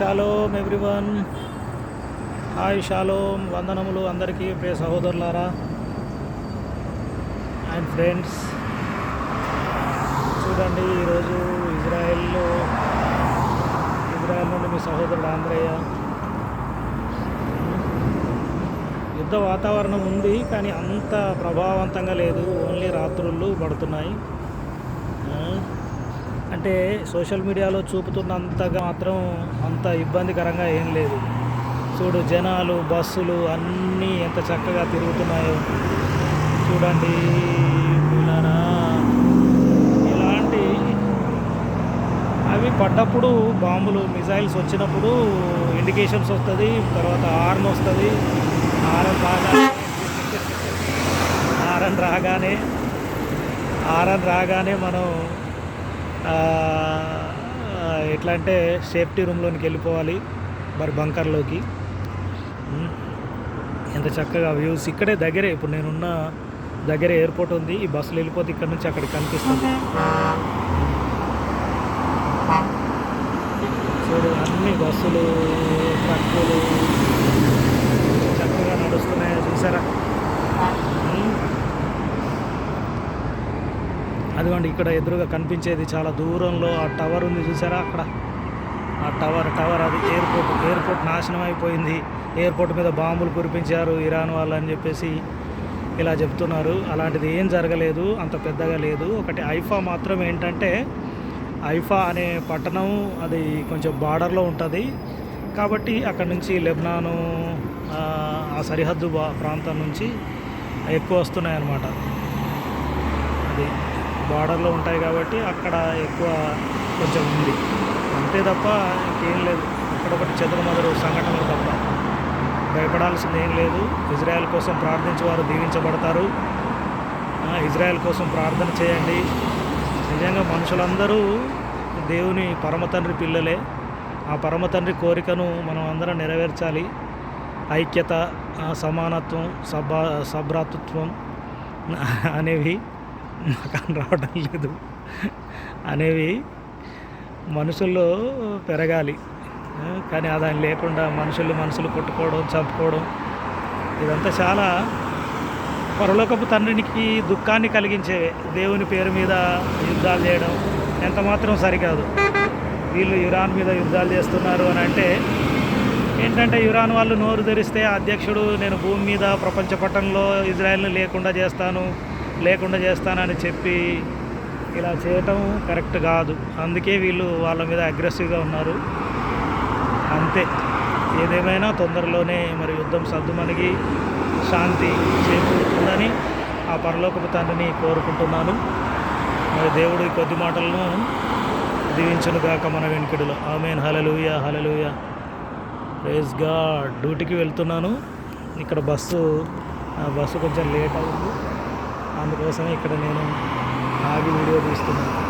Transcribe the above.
Shalom everyone hi shalom వందనములు అందరికీ ప్రియ సహోదరులారా అండ్ ఫ్రెండ్స్ చూడండి ఈరోజు ఇజ్రాయెల్లో ఇజ్రాయెల్ నుండి మీ సహోదరుడు ఆంధ్రయ్య యుద్ధ వాతావరణం ఉంది కానీ అంత ప్రభావవంతంగా లేదు. ఓన్లీ రాత్రుళ్ళు పడుతున్నాయి. అంటే సోషల్ మీడియాలో చూపుతున్నంతగా మాత్రం అంత ఇబ్బందికరంగా ఏం లేదు. చూడు జనాలు బస్సులు అన్నీ ఎంత చక్కగా తిరుగుతున్నాయో. చూడండి ఇలాంటి అవి పడ్డప్పుడు బాంబులు మిజైల్స్ వచ్చినప్పుడు ఇండికేషన్స్ వస్తుంది తర్వాత హార్న్ వస్తుంది హారన్ రాగానే హారన్ రాగానే హారన్ రాగానే మనం ఎట్లా అంటే సేఫ్టీ రూమ్లోనికి వెళ్ళిపోవాలి మరి బంకర్లోకి. ఎంత చక్కగా వ్యూస్. ఇక్కడే దగ్గరే ఇప్పుడు నేనున్న దగ్గరే ఎయిర్పోర్ట్ ఉంది. ఈ బస్సులు వెళ్ళిపోతే ఇక్కడ నుంచి అక్కడికి కనిపిస్తుంది. చూడు అన్ని బస్సులు ట్రక్కులు చక్కగా నడుస్తున్నాయో చూసారా? అదిగోండి ఇక్కడ ఎదురుగా కనిపించేది చాలా దూరంలో ఆ టవర్ ఉంది చూసారా అక్కడ? ఆ టవర్ టవర్ అది ఎయిర్పోర్ట్ ఎయిర్పోర్ట్ నాశనం అయిపోయింది. ఎయిర్పోర్ట్ మీద బాంబులు కురిపించారు ఇరాన్ వాళ్ళు అని చెప్పేసి ఇలా చెప్తున్నారు. అలాంటిది ఏం జరగలేదు అంత పెద్దగా లేదు. ఒకటి ఐఫా మాత్రం ఏంటంటే ఐఫా అనే పట్టణం అది కొంచెం బార్డర్లో ఉంటుంది. కాబట్టి అక్కడ నుంచి లెబ్నాను ఆ, సరిహద్దు బా- ప్రాంతం నుంచి ఎక్కువ వస్తున్నాయన్నమాట. అది బార్డర్లో ఉంటాయి కాబట్టి అక్కడ ఎక్కువ కొంచెం ఉంది. అంతే తప్ప ఇంకేం లేదు. అక్కడొకటి చెదరమదరు సంఘటనలు తప్ప. భయపడాల్సింది ఏం లేదు. ఇజ్రాయెల్ కోసం ప్రార్థించే వారు దీవించబడతారు. ఇజ్రాయెల్ కోసం ప్రార్థన చేయండి. నిజంగా మనుషులందరూ దేవుని పరమతండ్రి పిల్లలే. ఆ పరమతండ్రి కోరికను మనం అందరం నెరవేర్చాలి. ఐక్యత సమానత్వం సభ సభ్రాతృత్వం అనేవి. నాకు రావడం లేదు అనేవి మనుషుల్లో పెరగాలి. కానీ అది లేకుండా మనుషులు మనుషులు కొట్టుకోవడం చంపుకోవడం ఇదంతా చాలా పరలోకపు తండ్రికి దుఃఖాన్ని కలిగించేవే. దేవుని పేరు మీద యుద్ధాలు చేయడం ఎంత మాత్రం సరికాదు. వీళ్ళు ఇరాన్ మీద యుద్ధాలు చేస్తున్నారు అని అంటే ఏంటంటే ఇరాన్ వాళ్ళు నోరు తెరిస్తే అధ్యక్షుడు నేను భూమి మీద ప్రపంచ పట్టణంలో ఇజ్రాయెల్ని లేకుండా చేస్తాను. లేకుండా చేస్తానని చెప్పి ఇలా చేయటం కరెక్ట్ కాదు. అందుకే వీళ్ళు వాళ్ళ మీద అగ్రెసివ్గా ఉన్నారు. అంతే. ఏదేమైనా తొందరలోనే మరి యుద్ధం సర్దుమణిగి శాంతి చేకూరుతుందని ఆ పరలోకపు తండ్రిని కోరుకుంటున్నాను. మరి దేవుడు ఈ కొద్ది మాటలను దీవించును కాక మన వెనుకడిలో. ఆమెన్. హలలుయ హలలుయ ప్రేజ్ డ్యూటీకి వెళ్తున్నాను. ఇక్కడ బస్సు ఆ బస్సు కొంచెం లేట్ అయింది అందుకోసమే ఇక్కడ నేను ఆగి వీడియో తీస్తున్నాను.